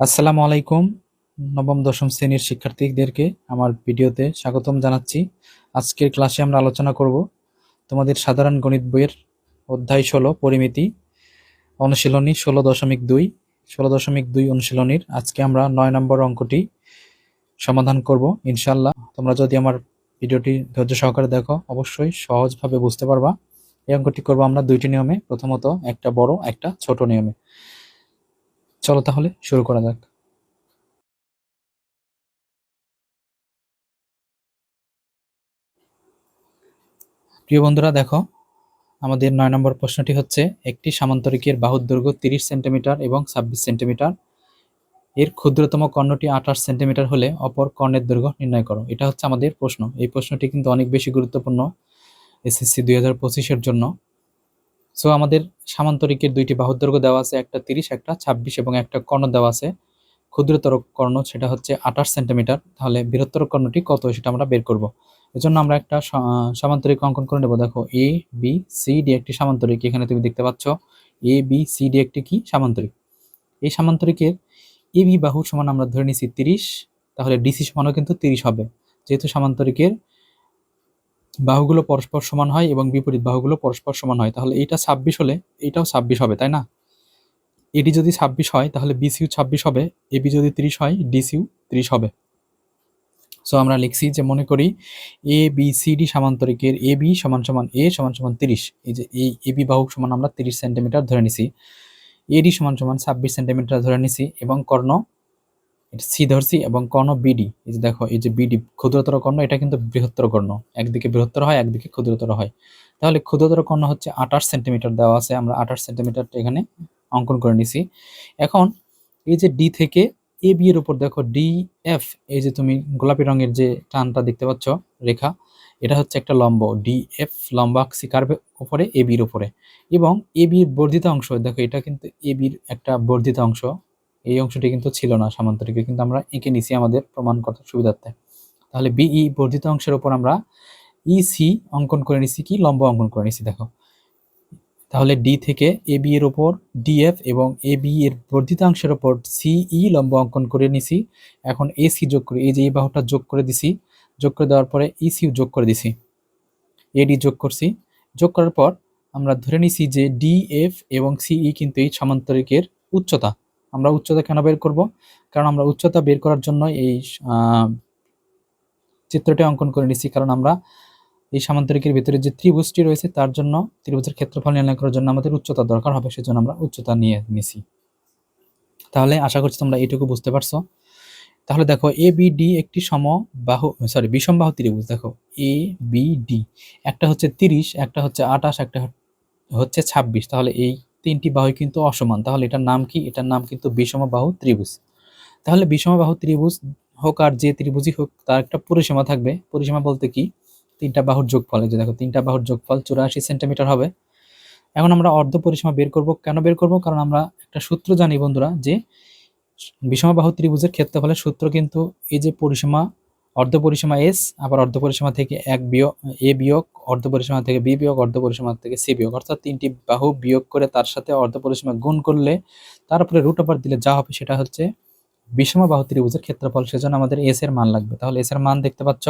আসসালামু আলাইকুম, নবম, দশম শ্রেণির শিক্ষার্থীদেরকে আমার ভিডিওতে স্বাগতম জানাচ্ছি। আজকের ক্লাসে আমরা আলোচনা করব তোমাদের সাধারণ গণিত বইয়ের অধ্যায় ষোলো, পরিমিতি, অনুশীলনী ষোলো দশমিক দুই, ষোলো দশমিক দুই অনুশীলনীর। আজকে আমরা নয় নম্বর অঙ্কটি সমাধান করব ইনশাল্লাহ তোমরা যদি আমার ভিডিওটি ধৈর্য সহকারে দেখো, অবশ্যই সহজভাবে বুঝতে পারবা। এই অঙ্কটি করব আমরা দুইটি নিয়মে, প্রথমত একটা বড়, একটা ছোট নিয়মে। চলো তাহলে, শুরু করা যাক। প্রিয় বন্ধুরা, দেখো, আমাদের নয় নম্বর প্রশ্নটি হচ্ছে, একটি সামান্তরিকের বাহুর দৈর্ঘ্য তিরিশ সেন্টিমিটার এবং ছাব্বিশ সেন্টিমিটার। এর ক্ষুদ্রতম কর্ণটি আঠাশ সেন্টিমিটার হলে অপর কর্ণের দৈর্ঘ্য নির্ণয় করো। এটা হচ্ছে আমাদের প্রশ্ন। এই প্রশ্নটি কিন্তু অনেক বেশি গুরুত্বপূর্ণ এসএসসি দুই হাজার পঁচিশের জন্য। সো আমাদের সামান্তরিকের দুইটি বাহুর দৈর্ঘ্য দেওয়া আছে, একটা তিরিশ, একটা ছাব্বিশ এবং একটা কর্ণ দেওয়া আছে। ক্ষুদ্রতর কর্ণ সেটা হচ্ছে আঠাশ সেন্টিমিটার, তাহলে বৃহত্তর কর্ণটি কত সেটা আমরা বের করব। এজন্য আমরা একটা সামান্তরিক অঙ্কন করে নেব। দেখো এ বি সি ডি একটি সামান্তরিক, এখানে তুমি দেখতে পাচ্ছ এ বি সি ডি একটি কি? সামান্তরিক। এই সামান্তরিকের এ বি বাহু সমান আমরা ধরে নিছি তিরিশ, তাহলে ডিসি সমানও কিন্তু তিরিশ হবে। যেহেতু সামান্তরিকের বাহুগুলো পরস্পর সমান হয় এবং বিপরীত বাহুগুলো পরস্পর সমান হয়। তাহলে এইটা ছাব্বিশ হলে এইটাও ছাব্বিশ হবে, তাই না? এডি যদি ছাব্বিশ হয়, তাহলে বিসিউ ছাব্বিশ হবে এবি যদি ত্রিশ হয়, ডিসিউ ত্রিশ হবে। সো আমরা লিখছি যে মনে করি এ, বি, সি, ডি সামান্তরিকের এ, বি সমান সমান এ সমান সমান তিরিশ। এই যে এই এ, বি বাহুক সমান আমরা তিরিশ সেন্টিমিটার ধরে নিছি। এডি সমান সমান ছাব্বিশ সেন্টিমিটার ধরে নিছি এবং কর্ণ এটা সি ধরছি এবং কর্ণ বিডি। এই যে দেখো, এই যে বিডি, ক্ষুদ্রতর কর্ণ, এটা কিন্তু বৃহত্তর কর্ণ। একদিকে বৃহত্তর হয়, একদিকে ক্ষুদ্রতর হয়। তাহলে ক্ষুদ্রতর কর্ণ হচ্ছে আঠাশ সেন্টিমিটার দেওয়া আছে, আমরা আঠাশ সেন্টিমিটারটা এখানে অঙ্কন করে নিছি। এখন এই যে ডি থেকে এ বি এর উপর দেখো, ডি, এফ, এই যে তুমি গোলাপি রঙের যে টানটা দেখতে পাচ্ছ, রেখা, এটা হচ্ছে একটা লম্ব। ডি, এফ, লম্ব আঁকছি উপরে? এ বির উপরে। এবং এ বির বর্ধিত অংশ, দেখো, এটা কিন্তু এ বির একটা বর্ধিত অংশ। এই অংশটি কিন্তু ছিল না সামান্তরিকে, কিন্তু আমরা এঁকে নিছি আমাদের প্রমাণ করার সুবিধার্থে। তাহলে বিই বর্ধিত অংশের উপর আমরা ইসি অঙ্কন করে নিছি কি? লম্ব অঙ্কন করে নিছি, দেখো। তাহলে ডি থেকে এ বি এর ওপর ডিএফ এবং এ বি এর বর্ধিতাংশের ওপর সিই লম্ব অঙ্কন করে নিছি। এখন এসি যোগ করে, এই যে এই বাহুটা যোগ করে দিছি, যোগ করে দেওয়ার পরে ইসিও যোগ করে দিছি। এডি যোগ করছি। যোগ করার পর আমরা ধরে নিছি যে ডিএফ এবং সিই কিন্তু এই সামান্তরিকের উচ্চতা। আমরা উচ্চতা কেন বের করব? কারণ আমরা উচ্চতা বের করার জন্য এই চিত্রটি অঙ্কন করে নিছি। কারণ আমরা এই সামান্তরিকের ভিতরে যে ত্রিভুজটি রয়েছে, তার জন্য ত্রিভুজের ক্ষেত্রফল নির্ণয় করার জন্য আমাদের উচ্চতা দরকার হবে, সেজন্য আমরা উচ্চতা নিয়ে নিছি। তাহলে আশা করছি তোমরা এইটুকু বুঝতে পারছ। তাহলে দেখো এ বি ডি একটি সম বাহু সরি বিষম বাহু ত্রিভুজ। দেখো এ বি ডি একটা হচ্ছে তিরিশ, একটা হচ্ছে আঠাশ, একটা হচ্ছে ছাব্বিশ। তাহলে এই তিনটি বাহু কিন্তু অসমান। তাহলে এটার নাম কি? এটার নাম কিন্তু বিষম বাহু ত্রিভুজ। তাহলে বিষম বাহু ত্রিভুজ হোক আর যে ত্রিভুজই হোক, তার একটা পরিসীমা থাকবে। পরিসীমা বলতে কি? তিনটা বাহুর যোগফল, এই যে দেখো, তিনটা বাহুর যোগফল চুরাশি সেন্টিমিটার হবে। এখন আমরা অর্ধ পরিসীমা বের করব। কেন বের করব? কারণ আমরা একটা সূত্র জানি বন্ধুরা যে, বিষম বাহু ত্রিভুজের ক্ষেত্রফলের সূত্র কিন্তু এই যে পরিসীমা অর্ধ পরিসীমা এস আবার অর্ধ পরিসীমা থেকে এক বিয়োগ এ বিয়োগ, অর্ধ পরিসীমা থেকে বি বিয়োগ, অর্ধ পরিসীমা থেকে সি বিয়োগ। অর্থাৎ তিনটি বাহু বিয়োগ করে তার সাথে অর্ধ পরিসীমা গুণ করলে তারপরে রুট ওভার দিলে যা হবে সেটা হচ্ছে বিষম বাহু ত্রিভুজের ক্ষেত্রফল। সেজন্য আমাদের এস এর মান লাগবে। তাহলে এস এর মান দেখতে পাচ্ছ,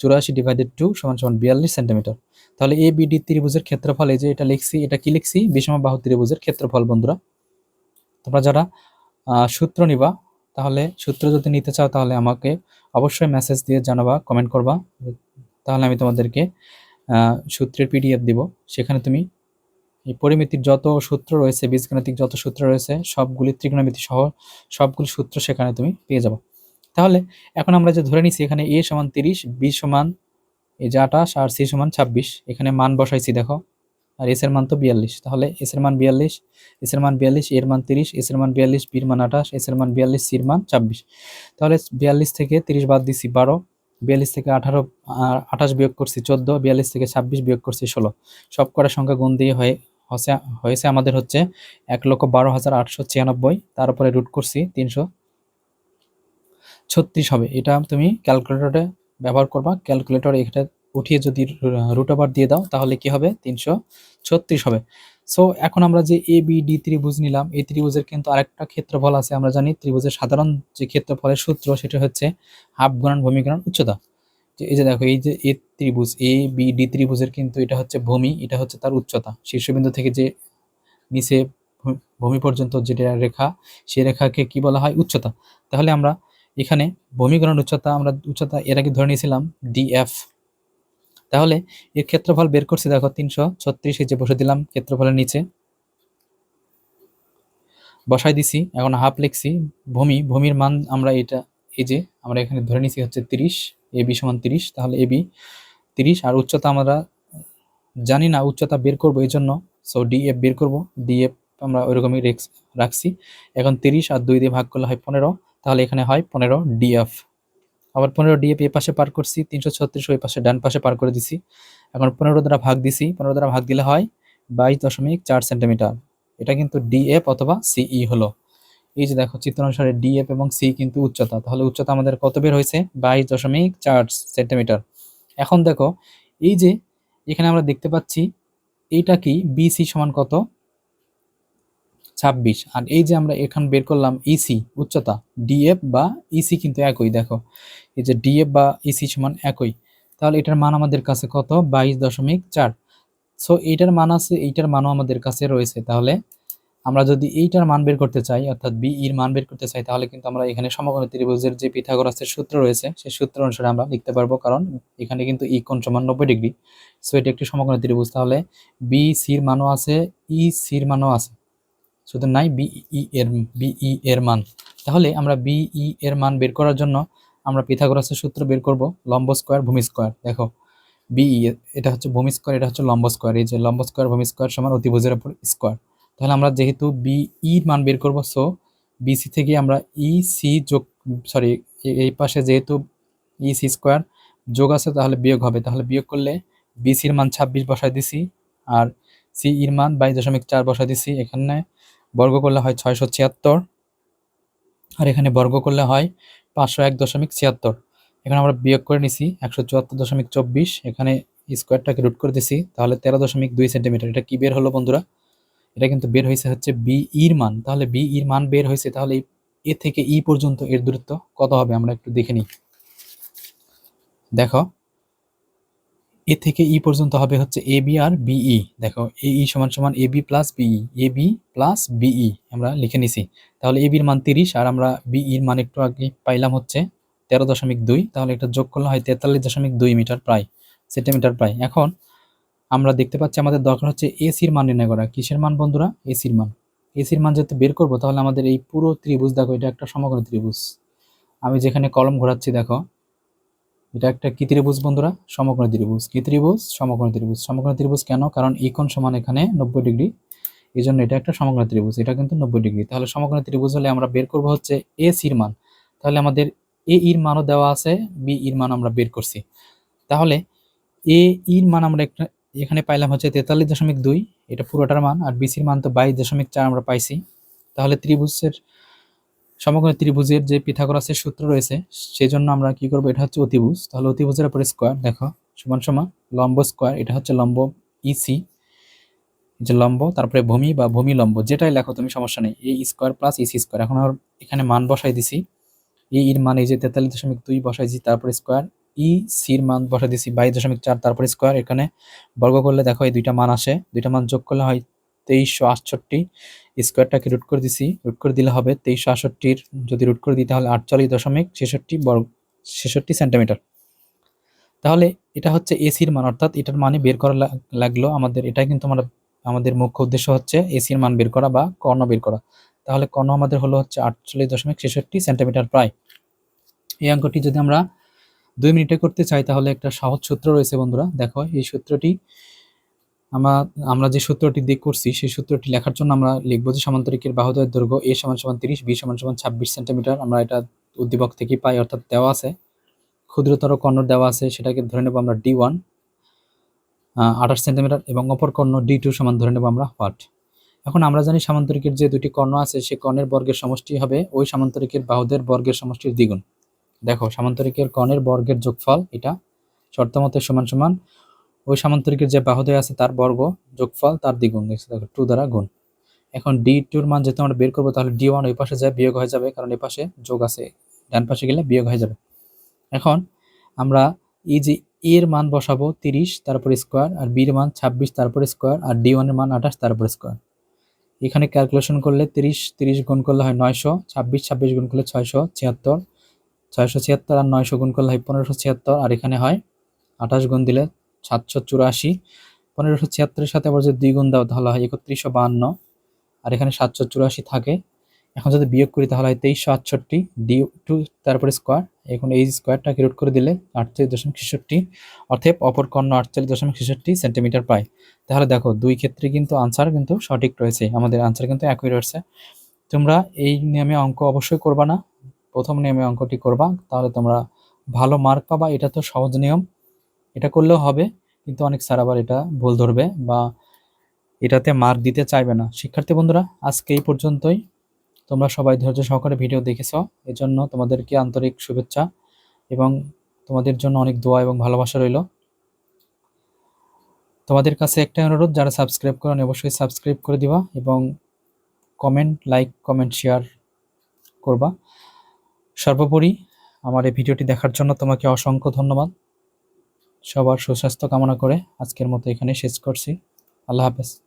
চুরাশি ডিভাইডেড টু সমান সমান বিয়াল্লিশ সেন্টিমিটার তাহলে এ বিডি ত্রিভুজের ক্ষেত্রফল, এই যে এটা লিখছি, এটা কি লিখছি? বিষম বাহু ত্রিভুজের ক্ষেত্রফল, বন্ধুরা। তোমরা যারা সূত্র নিবা তাহলে সূত্র যদি নিতে চাও তাহলে আমাকে অবশ্যই মেসেজ দিয়ে জানাবা কমেন্ট করবা। তাহলে আমি তোমাদেরকে সূত্রের পিডিএফ দিব। সেখানে তুমি এই পরিমিতির যত সূত্র রয়েছে, বীজগণিতিক যত সূত্র রয়েছে, সবগুলি ত্রিকোণমিতি সহ সবগুলি সূত্র সেখানে তুমি পেয়ে যাব। তাহলে এখন আমরা যে ধরে নিছি, এখানে এ সমান তিরিশ বি সমান এই যে আঠাশ, আর সি সমান ছাব্বিশ, এখানে মান বসাইছি, দেখো। আর এস এর মান তো বিয়াল্লিশ। তাহলে এস এর মান বিয়াল্লিশ এস এর মান বিয়াল্লিশ, এর মান তিরিশ এস এর মান বিয়াল্লিশ, বির মান আঠাশ এস এর মান বিয়াল্লিশ, সির মান ছাব্বিশ। তাহলে বিয়াল্লিশ থেকে তিরিশ বাদ দিছি বারো, বিয়াল্লিশ থেকে আঠারো আঠাশ বিয়োগ করছি চোদ্দ, বিয়াল্লিশ থেকে ছাব্বিশ বিয়োগ করছি ষোলো। সব কটা সংখ্যা গুণ দিয়ে হয়ে, হসে, হয়েছে আমাদের হচ্ছে এক লক্ষ বারো হাজার আটশো ছিয়ানব্বই। তার উপরে রুট করছি তিনশো ছত্রিশ হবে। এটা তুমি ক্যালকুলেটরে ব্যবহার করবা। ক্যালকুলেটর এটা উঠিয়ে যদি রুট ওভার দিয়ে দাও, তাহলে কি হবে? তিনশো ছত্রিশ হবে। সো এখন আমরা যে এ বি ডি ত্রিভুজ নিলাম, এই ত্রিভুজের কিন্তু আরেকটা ক্ষেত্রফল আছে। আমরা জানি ত্রিভুজের সাধারণ যে ক্ষেত্রফলের সূত্র, সেটা হচ্ছে হাফ গুণন ভূমি গুণন উচ্চতা এই যে দেখো, এই যে এ ত্রিভুজ এ বি ডি ত্রিভুজের কিন্তু এটা হচ্ছে ভূমি, এটা হচ্ছে তার উচ্চতা। শীর্ষবিন্দু থেকে যে নিচে ভূমি পর্যন্ত যেটা রেখা সেই রেখাকে কি বলা হয়? উচ্চতা। তাহলে আমরা এখানে ভূমিকরণ উচ্চতা, আমরা উচ্চতা এর আগে ধরে নিয়েছিলাম ডিএফ তাহলে এর ক্ষেত্রফল বের করছি, দেখো তিনশো ছত্রিশ যে বসে দিলাম ক্ষেত্রফলের নিচে। বসাই দিছি, এখন হাফ লিখছি, ভূমি, ভূমির মান আমরা এটা, এই যে আমরা এখানে ধরে নিছি হচ্ছে তিরিশ, এ বি সমান তিরিশ, তাহলে এ বি তিরিশ, আর উচ্চতা আমরা জানি না, উচ্চতা বের করব এই জন্য সো ডিএফ বের করব ডিএফ আমরা ওইরকমই রাখছি, এখন তিরিশ আর দুই দিয়ে ভাগ করলে হয় পনেরো, তাহলে এখানে হয় পনেরো ডিএফ আবার পনেরো ডিএফ এ পাশে পার করছি, তিনশো ছত্রিশ ওই পাশে ডান পাশে পার করে দিছি। এখন পনেরো দ্বারা ভাগ দিছি, পনেরো দ্বারা ভাগ দিলে হয় বাইশ দশমিক চার সেন্টিমিটার। এটা কিন্তু ডিএফ অথবা সিই হলো। এই যে দেখো, চিত্র অনুসারে ডিএফ এবং সি কিন্তু উচ্চতা। তাহলে উচ্চতা আমাদের কত বের হয়েছে? বাইশ দশমিক চার সেন্টিমিটার। এখন দেখো, এই যে এখানে আমরা দেখতে পাচ্ছি, এইটা কি বিসি সমান কত? ছাব্বিশ। আর এই যে আমরা এখান বের করলাম ইসি উচ্চতা ডিএফ বা ইসি কিন্তু একই, দেখো। এই যে ডিএফ বা ইসি সমান একই। তাহলে এটার মান আমাদের কাছে কত? বাইশ দশমিক চার। সো এইটার মান আছে, এইটার মানও আমাদের কাছে রয়েছে। তাহলে আমরা যদি এইটার মান বের করতে চাই, অর্থাৎ বি এর মান বের করতে চাই, তাহলে কিন্তু আমরা এখানে সমকোণী ত্রিভুজের যে পিথাগোরাসের সূত্র রয়েছে, সেই সূত্র অনুসারে আমরা লিখতে পারব, কারণ এখানে কিন্তু ই কোণ সমান নব্বই ডিগ্রি। সো এটা একটি সমকোণী ত্রিভুজ। তাহলে বি সির মানও আছে ই সির মানও আছে। শুধু নাই বিই এর বিই এর মান। তাহলে আমরা বিই এর মান বের করার জন্য আমরা পিথাগোরাসের সূত্র বের করব, লম্ব স্কোয়ার, ভূমি স্কোয়ার। দেখো বিই এটা হচ্ছে ভূমি স্কোয়ার, এটা হচ্ছে লম্ব স্কোয়ার। এই যে লম্ব স্কোয়ার, ভূমি স্কোয়ার সমান অতিভুজের উপর স্কোয়ার। তাহলে আমরা যেহেতু বিই মান বের করব, সো বিসি থেকে আমরা ই সি যোগ, সরি এই পাশে যেহেতু ই সি স্কোয়ার যোগ আছে, তাহলে বিয়োগ হবে। তাহলে বিয়োগ করলে বিসির মান ছাব্বিশ বসায় দিছি, আর সি ইর মান বাইশ দশমিক চার বসায় দিছি, এখানে বর্গ করলে হয় ছয়শো ছিয়াত্তর, আর এখানে বর্গ করলে হয় পাঁচশো এক দশমিক ছিয়াত্তর। এখানে আমরা বিয়োগ করে নিছি একশো চুয়াত্তর দশমিক চব্বিশ, এখানে স্কোয়ারটাকে রুট করে দিছি, তাহলে তেরো দশমিক দুই সেন্টিমিটার। এটা কি বের হলো, বন্ধুরা? এটা কিন্তু বের হয়েছে হচ্ছে বি ইর মান। তাহলে বি ইর মান বের হয়েছে তাহলে এ থেকে ই পর্যন্ত এর দূরত্ব কত হবে, আমরা একটু দেখে নিই। দেখো এ থেকে ই পর্যন্ত হবে হচ্ছে এ বি আর বিই দেখো, এ ই সমান সমান A B plus B E A B plus B E আমরা লিখে নিছি। তাহলে এ বির মান তিরিশ, আর আমরা বিইর মান একটু আগে পাইলাম হচ্ছে তেরো দশমিক দুই, তাহলে এটা যোগ করলে হয় তেতাল্লিশ দশমিক দুই মিটার প্রায়, সেন্টিমিটার প্রায়। এখন আমরা দেখতে পাচ্ছি আমাদের দরকার হচ্ছে এসির মান নির্ণয় করা। কিসের মান বন্ধুরা? এসির মান। এসির মান যেহেতু বের করব, তাহলে আমাদের এই পুরো ত্রিভুজ দেখো, এটা একটা সমগ্র ত্রিভুজ। আমি যেখানে কলম ঘোরাচ্ছি দেখো এটা একটা কি ত্রিভুজ বন্ধুরা? সমকোণী ত্রিভুজ। কি ত্রিভুজ? সমকোণী ত্রিভুজ। সমকোণী ত্রিভুজ কেন? কারণ এই কোণ সমান এখানে নব্বই ডিগ্রি। এই জন্য এটা একটা সমকোণী ত্রিভুজ। এটা কিন্তু নব্বই ডিগ্রি। তাহলে সমকোণী ত্রিভুজ হলে আমরা বের করব হচ্ছে এ সির মান। তাহলে আমাদের এ ইর মানও দেওয়া আছে বি ইর মান আমরা বের করছি। তাহলে এ ইর মান আমরা একটা, এখানে পাইলাম হচ্ছে তেতাল্লিশ দশমিক দুই। এটা পুরোটার মান। আর বিসির মান তো বাইশ দশমিক চার আমরা পাইছি। তাহলে ত্রিভুজের সমগ্র ত্রিভুজের যে পিথাগোরাসের সূত্র রয়েছে সেই জন্য আমরা কি করব? এটা হচ্ছে অতিভুজ। তাহলে অতিভুজের উপরে স্কোয়ার দেখো, সমান সমান লম্ব স্কোয়ার এটা হচ্ছে লম্ব ইসি যে লম্ব, তারপরে ভূমি বা ভূমি লম্ব, যেটাই লেখো তুমি, সমস্যা নেই। এই স্কোয়ার প্লাস ইসি স্কোয়ার এখন আর এখানে মান বসাই দিছি। এই এর মান এই যে তেতাল্লিশ দশমিক দুই বসাইছি তারপরে স্কোয়ার ই সির মান বসাই দিছি বাইশ দশমিক চার, তারপরে স্কোয়ার এখানে বর্গ করলে দেখো, এই দুইটা মান আসে। দুইটা মান যোগ করলে হয় তেইশশো আটষট্টি স্কোয়ারটাকে রুট করে দিছি। রুট করে দিলে হবে তেইশশো আটষট্টির, যদি রুট করে দিই তাহলে আটচল্লিশ দশমিক ছেষট্টি বর্গ, ছেষট্টি সেন্টিমিটার। তাহলে এটা হচ্ছে এসির মান, অর্থাৎ এটার মানে বের করা লাগ- লাগল আমাদের, এটাই কিন্তু আমরা, আমাদের মুখ্য উদ্দেশ্য হচ্ছে এসির মান বের করা বা কর্ণ বের করা। তাহলে কর্ণ আমাদের হলো হচ্ছে আটচল্লিশ দশমিক ছেষট্টি সেন্টিমিটার প্রায়। এই অঙ্কটি যদি আমরা দুই মিনিটে করতে চাই, তাহলে একটা সহজ সূত্র রয়েছে বন্ধুরা। দেখো, এই সূত্রটি আমরা আমরা যে সূত্রটি দিয়ে করছি, সেই সূত্রটি লেখার জন্য আমরা লিখব যে সমান্তরিকের বাহুদ্বয়ের দৈর্ঘ্য এ সমান সমান তিরিশ, বি সমান সমান ছাব্বিশ সেন্টিমিটার। আমরা এটা উদ্দীপক থেকে পাই, অর্থাৎ দেওয়া আছে। ক্ষুদ্রতর কর্ণ দেওয়া আছে, সেটাকে ধরে নেব আমরা ডি ওয়ান আঠাশ সেন্টিমিটার এবং অপর কর্ণ ডি টু সমান ধরে নেব আমরা হোয়াট। এখন আমরা জানি সামান্তরিকের যে দুটি কর্ণ আছে সেই কর্ণের বর্গের সমষ্টি হবে ওই সামান্তরিকের বাহুদের বর্গের সমষ্টির দ্বিগুণ। দেখো, সামান্তরিকের কর্ণের বর্গের যোগফল এটা শর্ত মতে সমান সমান ওই সামান্তরিকের যে বাহুদয় আছে তার বর্গ যোগফল তার দ্বিগুণ টু দ্বারা গুণ। এখন ডি টুর মান যেহেতু আমরা বের করব, তাহলে ডি ওয়ান ওই পাশে যায়, বিয়োগ হয়ে যাবে, কারণ এই পাশে যোগ আছে, ডান পাশে গেলে বিয়োগ হয়ে যাবে। এখন আমরা এই যে এর মান বসাবো, তিরিশ, তারপর স্কোয়ার আর বির মান ছাব্বিশ, তারপর স্কোয়ার আর ডি ওয়ানের মান আঠাশ, তারপর স্কোয়ার এখানে ক্যালকুলেশন করলে তিরিশ তিরিশ গুণ করলে হয় নয়শো, ছাব্বিশ ছাব্বিশ গুণ করলে ছয়শো ছিয়াত্তর ছয়শো ছিয়াত্তর আর নয়শো গুণ করলে হয় পনেরোশো ছিয়াত্তর, আর এখানে হয় আঠাশ গুণ দিলে সাতশো চুরাশি, পনেরোশো ছিয়াত্তরের সাথে আবার যদি দুই গুণ দাও তাহলে হয় একত্রিশশো বাহান্ন, আর এখানে সাতশো চুরাশি থাকে। এখন যদি বিয়োগ করি তাহলে হয় তেইশশো আটষট্টি, ডি টু তারপরে স্কোয়ার, এখন এই স্কোয়ারটাকে রুট করে দিলে আটচল্লিশ দশমিক ছেষট্টি অর্থাৎ অপর কর্ণ আটচল্লিশ দশমিক ছেষট্টি সেন্টিমিটার পাই তাহলে দেখো, দুই ক্ষেত্রে কিন্তু আনসার কিন্তু সঠিক রয়েছে, আমাদের আনসার কিন্তু একই রয়েছে। তোমরা এই নিয়মে অঙ্ক অবশ্যই করবা না, প্রথম নিয়মে অঙ্কটি করবা, তাহলে তোমরা ভালো মার্ক পাবা, এটা তো সহজ নিয়ম। এটা করলেও হবে, কিন্তু অনেক স্যার আবার এটা ভুল ধরবে বা এটাতে মার্ক দিতে চাইবে না। শিক্ষার্থী বন্ধুরা, আজকে এই পর্যন্তই। তোমরা সবাই ধৈর্য সহকারে ভিডিও দেখেছ, এজন্য তোমাদেরকে আন্তরিক শুভেচ্ছা এবং তোমাদের জন্য অনেক দোয়া এবং ভালোবাসা রইল। তোমাদের কাছে একটাই অনুরোধ, যারা সাবস্ক্রাইব করেন অবশ্যই সাবস্ক্রাইব করে দিবা এবং কমেন্ট লাইক কমেন্ট শেয়ার করবা। সর্বোপরি আমার এই ভিডিওটি দেখার জন্য তোমাকে অসংখ্য ধন্যবাদ। সবার সুস্বাস্থ্য কামনা করে আজকের মতো এখানে শেষ করছি। আল্লাহ হাফেজ।